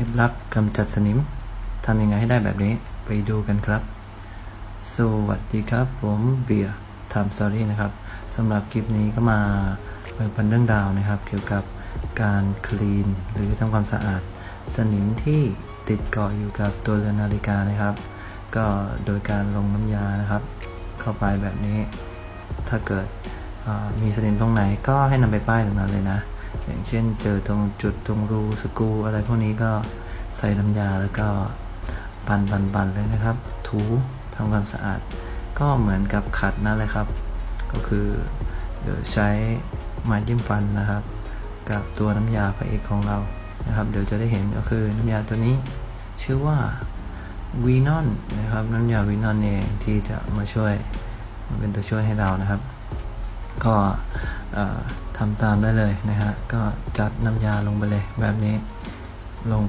ล็ดลับกำจัดสนิมทำยังไงให้ได้แบบนี้ไปดูกันครับ สวัสดีครับ ผมเบียร์ทำสอรี่นะครับสำหรับคลิปนี้ก็มาแบ่งปันเรื่องราวนะครับ เกี่ยวกับการคลีนหรือทำความสะอาด สนิมที่ติดเกาะอยู่กับตัวเรือนนาฬิกานะครับ ก็โดยการลงน้ำยานะครับ เข้าไปแบบนี้ ถ้าเกิดมีสนิมตรงไหนก็ให้นำไปป้ายตรงนั้นเลยนะ อย่างเช่นเจอตรงจุดตรงรูสกรูอะไรพวกนี้ก็ใส่น้ำยาแล้วก็ปันปันปันเลยนะครับ ถูทำความสะอาด ก็เหมือนกับขัดนั่นเลยครับ ก็คือเดี๋ยวใช้ไม้จิ้มฟันนะครับ กับตัวน้ำยาพระเอกของเรานะครับ เดี๋ยวจะได้เห็นก็คือน้ำยาตัวนี้ชื่อว่าวีนอนนะครับน้ำยาวีนอนเองที่จะมาช่วยมาเป็นตัวช่วยให้เรานะครับ ก็ ทำตามได้เลยนะฮะก็จัดน้ำยาลงไปเลยแบบนี้ลง